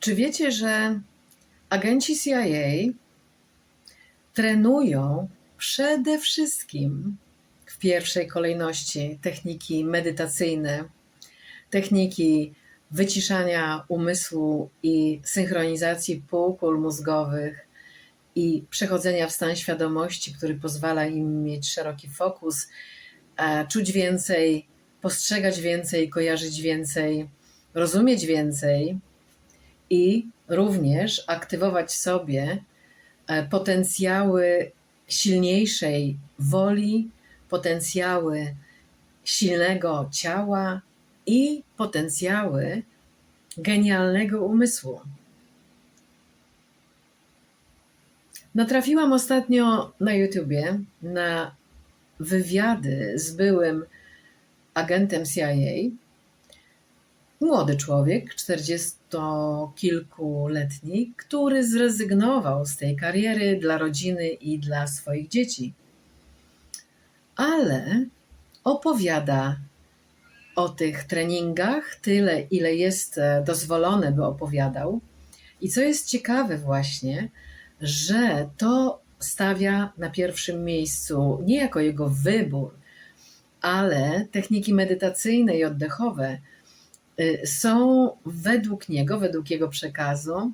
Czy wiecie, że agenci CIA trenują przede wszystkim w pierwszej kolejności techniki medytacyjne, techniki wyciszania umysłu i synchronizacji półkul mózgowych i przechodzenia w stan świadomości, który pozwala im mieć szeroki fokus, e, czuć więcej, postrzegać więcej, kojarzyć więcej, rozumieć więcej i również aktywować sobie e, potencjały silniejszej woli, potencjały silnego ciała i potencjały genialnego umysłu. Natrafiłam ostatnio na YouTubie na wywiady z byłym agentem CIA. Młody człowiek, czterdziestokilkuletni, który zrezygnował z tej kariery dla rodziny i dla swoich dzieci. Ale opowiada o tych treningach tyle, ile jest e, dozwolone, by opowiadał. I co jest ciekawe, właśnie, że to stawia na pierwszym miejscu nie jako jego wybór, ale techniki medytacyjne i oddechowe są według niego, według jego przekazu,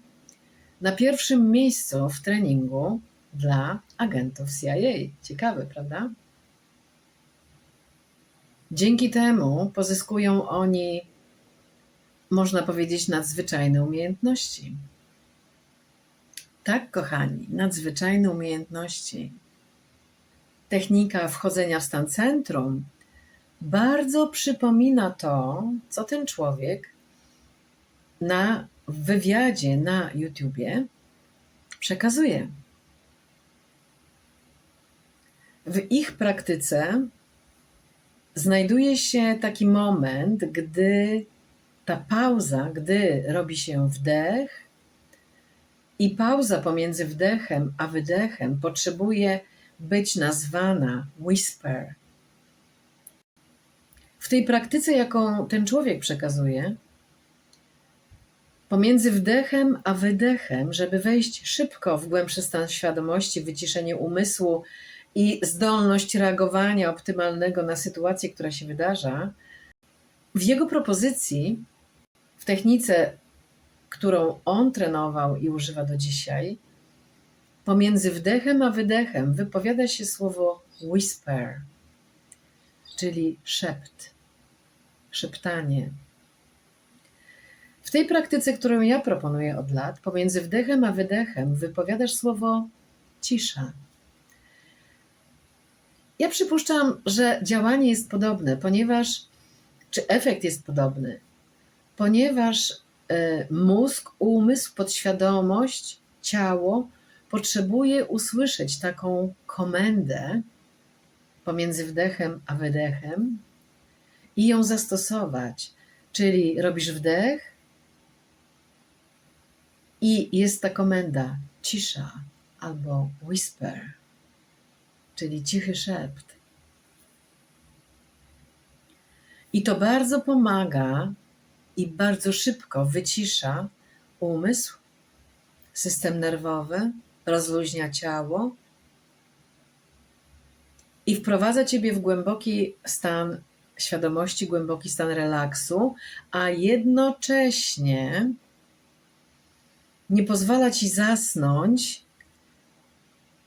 na pierwszym miejscu w treningu dla agentów CIA. Ciekawe, prawda? Dzięki temu pozyskują oni, można powiedzieć, nadzwyczajne umiejętności. Tak, kochani, nadzwyczajne umiejętności. Technika wchodzenia w stan centrum bardzo przypomina to, co ten człowiek na wywiadzie na YouTubie przekazuje. W ich praktyce znajduje się taki moment, gdy ta pauza, gdy robi się wdech, i pauza pomiędzy wdechem a wydechem potrzebuje być nazwana whisper. W tej praktyce, jaką ten człowiek przekazuje, pomiędzy wdechem a wydechem, żeby wejść szybko w głębszy stan świadomości, wyciszenie umysłu i zdolność reagowania optymalnego na sytuację, która się wydarza, w jego propozycji, w technice którą on trenował i używa do dzisiaj, pomiędzy wdechem a wydechem wypowiada się słowo whisper, czyli szept, szeptanie. W tej praktyce, którą ja proponuję od lat, pomiędzy wdechem a wydechem wypowiadasz słowo cisza. Ja przypuszczam, że działanie jest podobne, ponieważ, czy efekt jest podobny, ponieważ E, mózg, umysł, podświadomość, ciało potrzebuje usłyszeć taką komendę pomiędzy wdechem a wydechem i ją zastosować. Czyli robisz wdech i jest ta komenda cisza albo whisper, czyli cichy szept. I to bardzo pomaga i bardzo szybko wycisza umysł, system nerwowy, rozluźnia ciało i wprowadza ciebie w głęboki stan świadomości, głęboki stan relaksu, a jednocześnie nie pozwala ci zasnąć,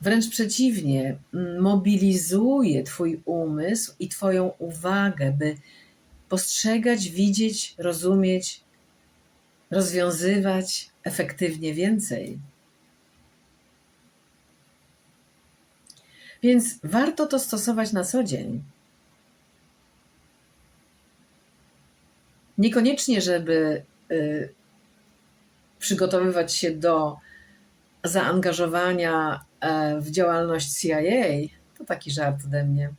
wręcz przeciwnie, mobilizuje Twój umysł i Twoją uwagę, by postrzegać, widzieć, rozumieć, rozwiązywać efektywnie więcej. Więc warto to stosować na co dzień. Niekoniecznie, żeby y, przygotowywać się do zaangażowania e, w działalność CIA, to taki żart ode mnie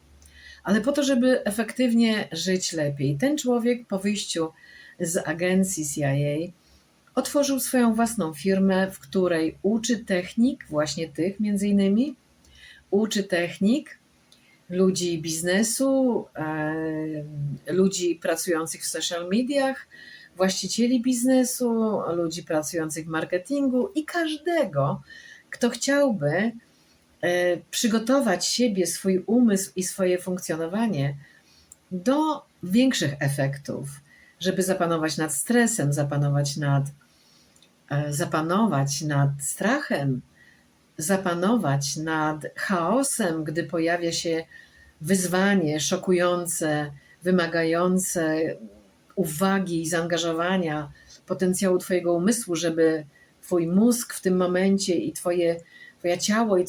ale po to, żeby efektywnie żyć lepiej. Ten człowiek po wyjściu z agencji CIA otworzył swoją własną firmę, w której uczy technik, właśnie tych między innymi, uczy technik ludzi biznesu, ludzi pracujących w social mediach, właścicieli biznesu, ludzi pracujących w marketingu i każdego, kto chciałby e, przygotować siebie, swój umysł i swoje funkcjonowanie do większych efektów, żeby zapanować nad stresem, zapanować nad, e, zapanować nad strachem, zapanować nad chaosem, gdy pojawia się wyzwanie szokujące, wymagające uwagi i zaangażowania, potencjału Twojego umysłu, żeby Twój mózg w tym momencie i twoje, Twoje ciało i,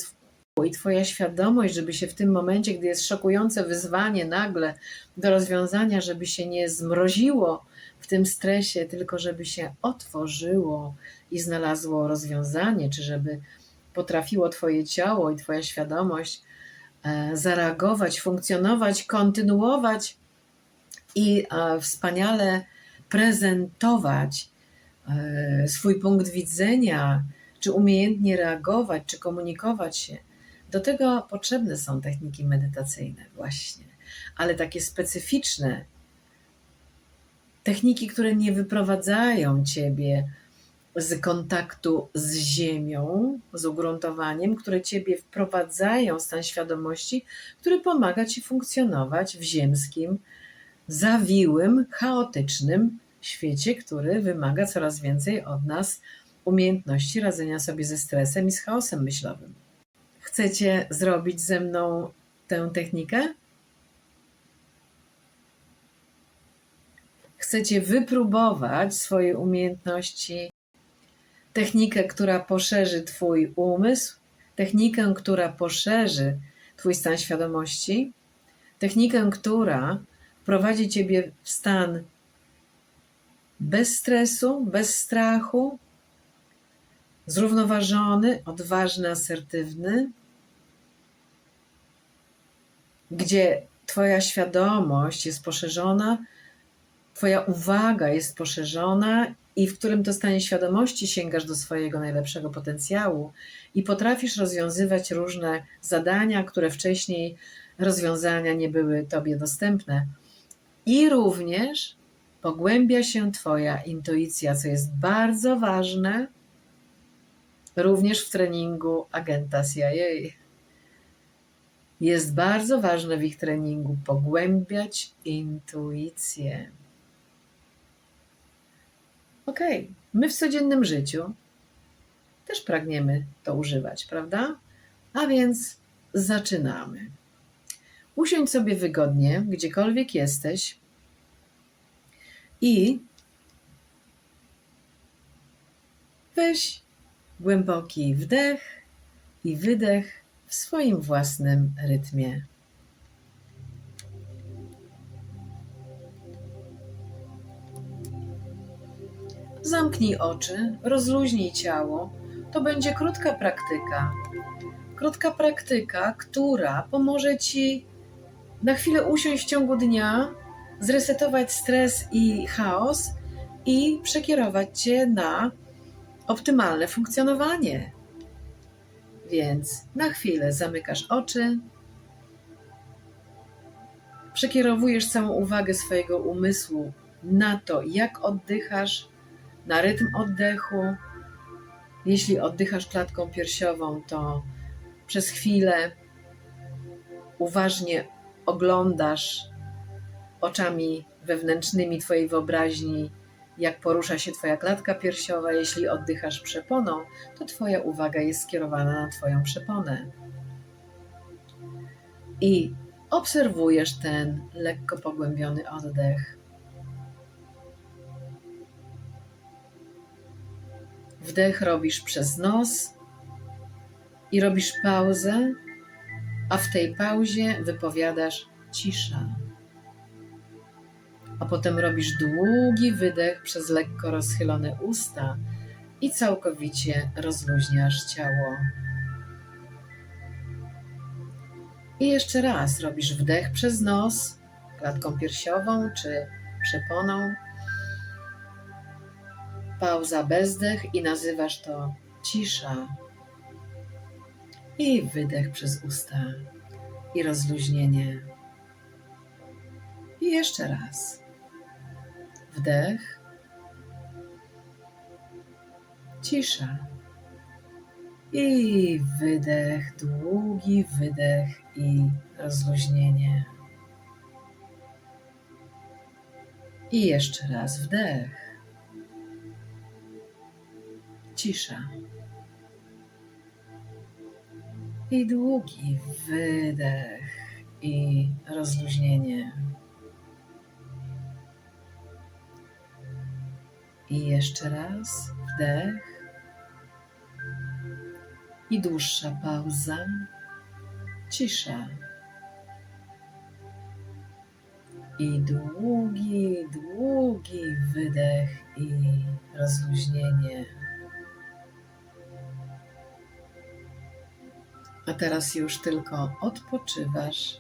i Twoja świadomość, żeby się w tym momencie, gdy jest szokujące wyzwanie nagle do rozwiązania, żeby się nie zmroziło w tym stresie, tylko żeby się otworzyło i znalazło rozwiązanie, czy żeby potrafiło Twoje ciało i Twoja świadomość e, zareagować, funkcjonować, kontynuować i e, wspaniale prezentować e, swój punkt widzenia, czy umiejętnie reagować, czy komunikować się. Do tego potrzebne są techniki medytacyjne, właśnie, ale takie specyficzne, techniki, które nie wyprowadzają ciebie z kontaktu z ziemią, z ugruntowaniem, które ciebie wprowadzają w stan świadomości, który pomaga ci funkcjonować w ziemskim, zawiłym, chaotycznym świecie, który wymaga coraz więcej od nas umiejętności radzenia sobie ze stresem i z chaosem myślowym. Chcecie zrobić ze mną tę technikę? Chcecie wypróbować swoje umiejętności, technikę, która poszerzy Twój umysł, technikę, która poszerzy Twój stan świadomości, technikę, która wprowadzi Ciebie w stan bez stresu, bez strachu, zrównoważony, odważny, asertywny, gdzie Twoja świadomość jest poszerzona, Twoja uwaga jest poszerzona i w którym to stanie świadomości sięgasz do swojego najlepszego potencjału i potrafisz rozwiązywać różne zadania, które wcześniej rozwiązania nie były Tobie dostępne. I również pogłębia się Twoja intuicja, co jest bardzo ważne, również w treningu agenta CIA. Jest bardzo ważne w ich treningu pogłębiać intuicję. Ok, my w codziennym życiu też pragniemy to używać, prawda? A więc zaczynamy. Usiądź sobie wygodnie, gdziekolwiek jesteś i weź głęboki wdech i wydech w swoim własnym rytmie. Zamknij oczy, rozluźnij ciało. To będzie krótka praktyka. Krótka praktyka, która pomoże ci na chwilę usiąść w ciągu dnia, zresetować stres i chaos i przekierować cię na optymalne funkcjonowanie. Więc na chwilę zamykasz oczy, przekierowujesz całą uwagę swojego umysłu na to, jak oddychasz, na rytm oddechu. Jeśli oddychasz klatką piersiową, to przez chwilę uważnie oglądasz oczami wewnętrznymi Twojej wyobraźni, jak porusza się Twoja klatka piersiowa. Jeśli oddychasz przeponą, to Twoja uwaga jest skierowana na Twoją przeponę. I obserwujesz ten lekko pogłębiony oddech. Wdech robisz przez nos i robisz pauzę, a w tej pauzie wypowiadasz cisza. A potem robisz długi wydech przez lekko rozchylone usta i całkowicie rozluźniasz ciało. I jeszcze raz robisz wdech przez nos, klatką piersiową czy przeponą pauza, bezdech i nazywasz to cisza. I wydech przez usta i rozluźnienie. I jeszcze raz. Wdech Cisza. I wydech, długi wydech i rozluźnienie. I jeszcze raz wdech. Cisza. I długi wydech i rozluźnienie. I jeszcze raz wdech. I dłuższa pauza. Cisza. I długi, długi wydech i rozluźnienie. A teraz już tylko odpoczywasz.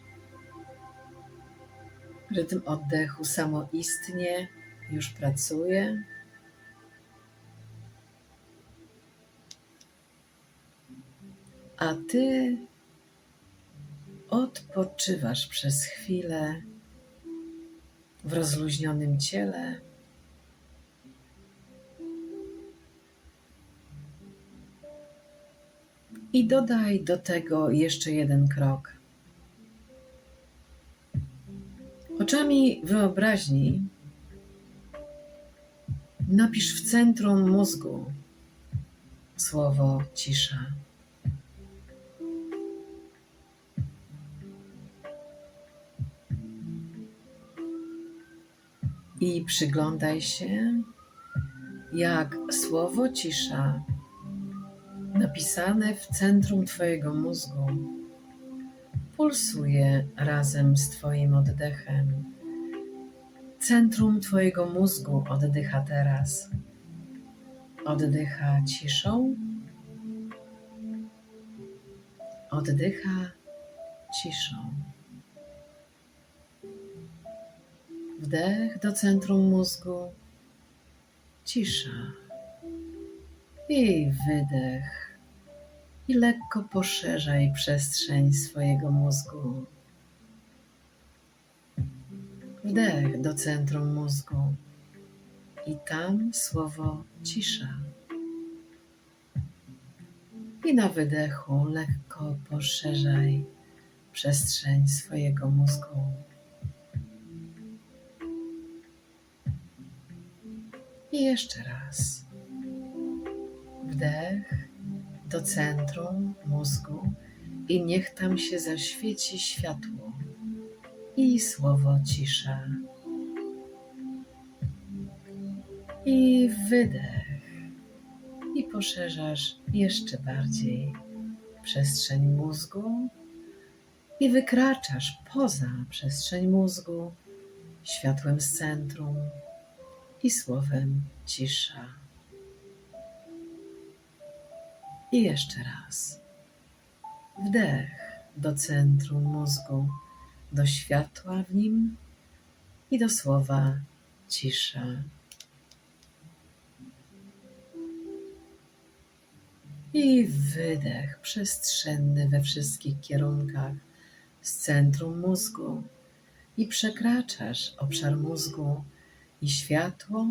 Rytm oddechu samoistnie już pracuje. A ty odpoczywasz przez chwilę w rozluźnionym ciele. I dodaj do tego jeszcze jeden krok. Oczami wyobraźni napisz w centrum mózgu słowo cisza. I przyglądaj się, jak słowo cisza napisane w centrum Twojego mózgu pulsuje razem z Twoim oddechem. Centrum Twojego mózgu oddycha teraz. Oddycha ciszą. Oddycha ciszą. Wdech do centrum mózgu. Cisza. I wydech. I lekko poszerzaj przestrzeń swojego mózgu. Wdech do centrum mózgu. I tam słowo cisza. I na wydechu lekko poszerzaj przestrzeń swojego mózgu. I jeszcze raz. Wdech do centrum mózgu i niech tam się zaświeci światło i słowo cisza. I wydech. I poszerzasz jeszcze bardziej przestrzeń mózgu i wykraczasz poza przestrzeń mózgu światłem z centrum i słowem cisza. I jeszcze raz. Wdech do centrum mózgu, do światła w nim i do słowa cisza. I wydech przestrzenny we wszystkich kierunkach z centrum mózgu i przekraczasz obszar mózgu i światło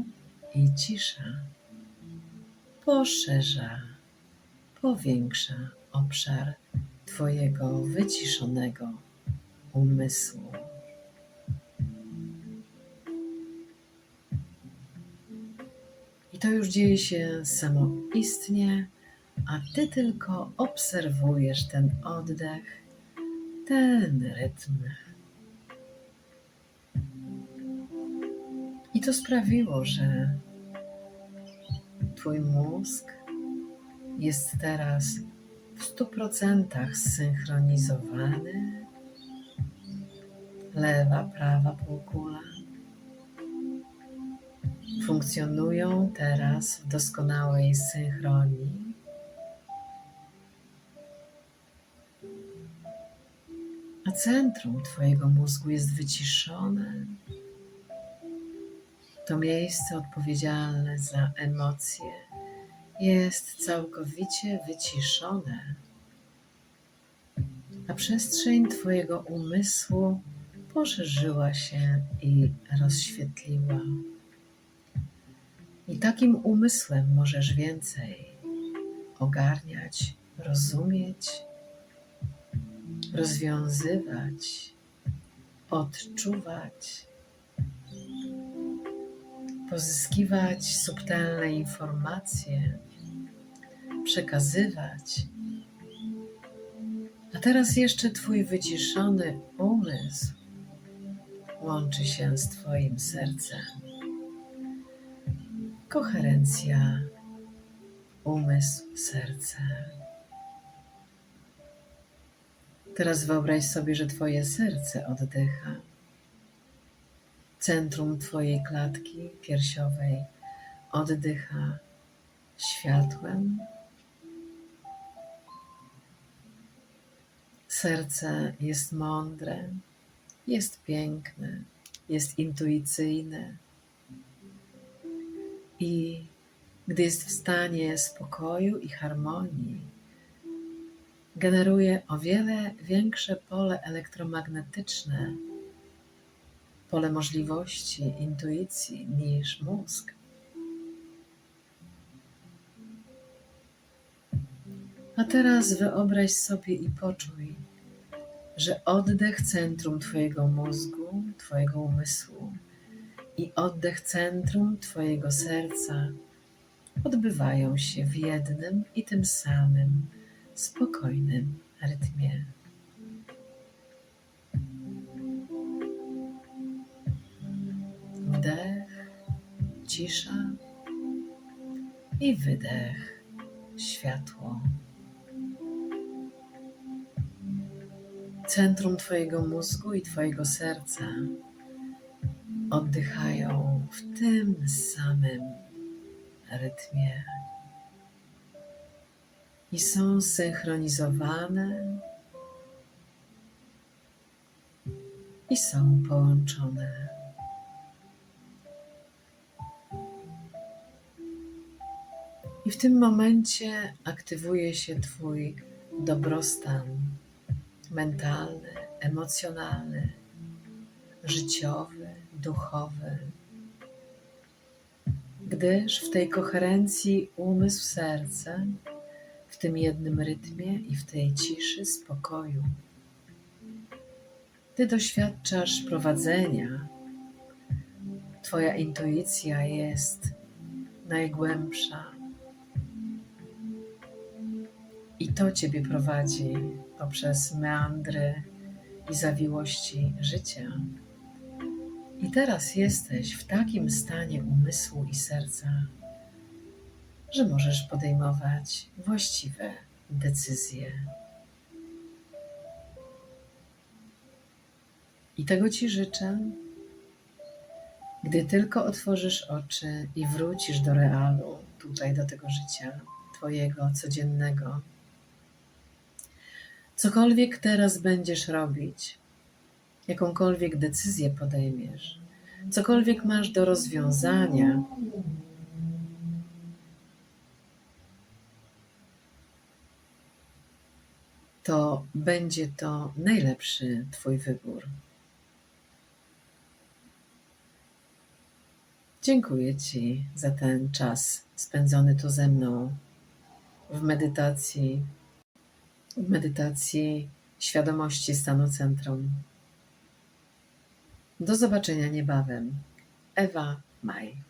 i cisza poszerza, powiększa obszar Twojego wyciszonego umysłu. I to już dzieje się samoistnie, a Ty tylko obserwujesz ten oddech, ten rytm. I to sprawiło, że Twój mózg jest teraz w stu procentach zsynchronizowany. Lewa, prawa półkula funkcjonują teraz w doskonałej synchronii. A centrum Twojego mózgu jest wyciszone. To miejsce odpowiedzialne za emocje jest całkowicie wyciszone, a przestrzeń Twojego umysłu poszerzyła się i rozświetliła. I takim umysłem możesz więcej. ogarniać, rozumieć, rozwiązywać, odczuwać, pozyskiwać subtelne informacje, przekazywać. A teraz jeszcze Twój wyciszony umysł łączy się z Twoim sercem. Koherencja umysł, serce. Teraz wyobraź sobie, że Twoje serce oddycha. Centrum Twojej klatki piersiowej oddycha światłem. Serce jest mądre, jest piękne, jest intuicyjne i gdy jest w stanie spokoju i harmonii, generuje o wiele większe pole elektromagnetyczne, pole możliwości, intuicji niż mózg. A teraz wyobraź sobie i poczuj, że oddech centrum Twojego mózgu, Twojego umysłu i oddech centrum Twojego serca odbywają się w jednym i tym samym spokojnym rytmie. Wdech, cisza i wydech, światło. Centrum Twojego mózgu i Twojego serca oddychają w tym samym rytmie i są synchronizowane i są połączone. I w tym momencie aktywuje się Twój dobrostan mentalny, emocjonalny, życiowy, duchowy gdyż w tej koherencji umysł, serce, w tym jednym rytmie i w tej ciszy, spokoju, Ty doświadczasz prowadzenia. Twoja intuicja jest najgłębsza. I to Ciebie prowadzi poprzez meandry i zawiłości życia. I teraz jesteś w takim stanie umysłu i serca, że możesz podejmować właściwe decyzje. I tego Ci życzę, gdy tylko otworzysz oczy i wrócisz do realu, tutaj do tego życia Twojego codziennego. Cokolwiek teraz będziesz robić, jakąkolwiek decyzję podejmiesz, cokolwiek masz do rozwiązania, to będzie to najlepszy Twój wybór. Dziękuję Ci za ten czas spędzony tu ze mną w medytacji, medytacji świadomości stanu centrum. Do zobaczenia niebawem. Ewa Maj.